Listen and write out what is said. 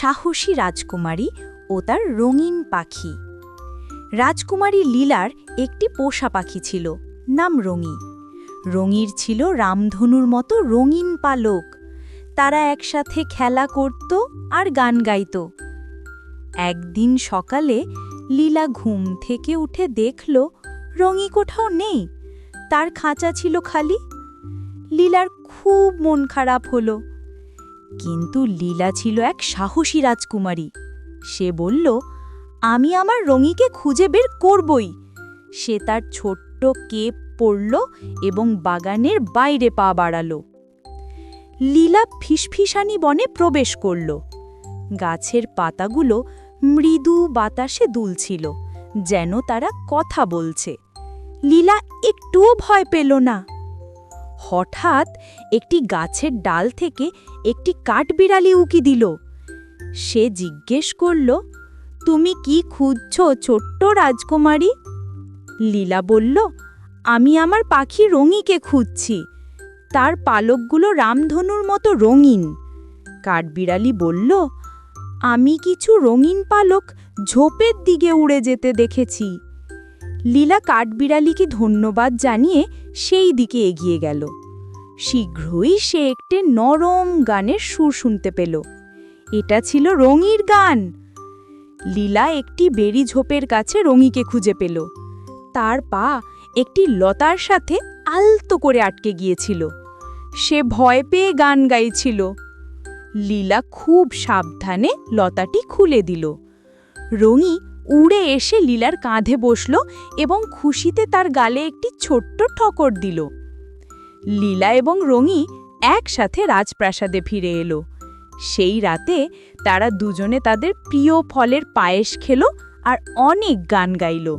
সাহসী রাজকুমারী ও তার রঙিন পাখি। রাজকুমারী লীলার একটি পোষা পাখি ছিল, নাম রঙি। রঙির ছিল রামধনুর মতো রঙিন পালক। তারা একসাথে খেলা করত আর গান গাইত। একদিন সকালে লীলা ঘুম থেকে উঠে দেখল, রঙি কোথাও নেই, তার খাঁচা ছিল খালি। লীলার খুব মন খারাপ হলো। কিন্তু লীলা ছিল এক সাহসী রাজকুমারী। সে বলল, আমি আমার রঙিকে খুঁজে বের করবই। সে তার ছোট্ট কেপ পরল এবং বাগানের বাইরে পা বাড়ালো। লীলা ফিসফিসানি বনে প্রবেশ করল। গাছের পাতাগুলো মৃদু বাতাসে দুলছিল, যেন তারা কথা বলছে। লীলা একটুও ভয় পেল না। হঠাৎ একটি গাছের ডাল থেকে একটি কাঠবিড়ালি উকি দিল। সে জিজ্ঞেস করল, তুমি কি খুঁজছ ছোট্ট রাজকুমারী? লীলা বলল, আমি আমার পাখি রঙিকে খুঁজছি। তার পালকগুলো রামধনুর মতো রঙিন। কাঠবিড়ালি বলল, আমি কিছু রঙিন পালক ঝোপের দিকে উড়ে যেতে দেখেছি। লীলা কাঠবিড়ালিকে ধন্যবাদ জানিয়ে সেই দিকে এগিয়ে গেল। শীঘ্রই সে একটি নরম গানের সুর শুনতে পেল। এটা ছিল রঙির গান। লীলা একটি বেরি ঝোপের কাছে রঙিকে খুঁজে পেল। তার পা একটি লতার সাথে আলতো করে আটকে গিয়েছিল। সে ভয় পেয়ে গান গাইছিল। লীলা খুব সাবধানে লতাটি খুলে দিল। রঙি উড়ে এসে লীলার কাঁধে বসল এবং খুশিতে তার গালে একটি ছোট্ট ঠকর দিল। লীলা এবং রঙি একসাথে রাজপ্রাসাদে ফিরে এলো। সেই রাতে তারা দুজনে তাদের প্রিয় ফলের পায়েস খেলো আর অনেক গান গাইল।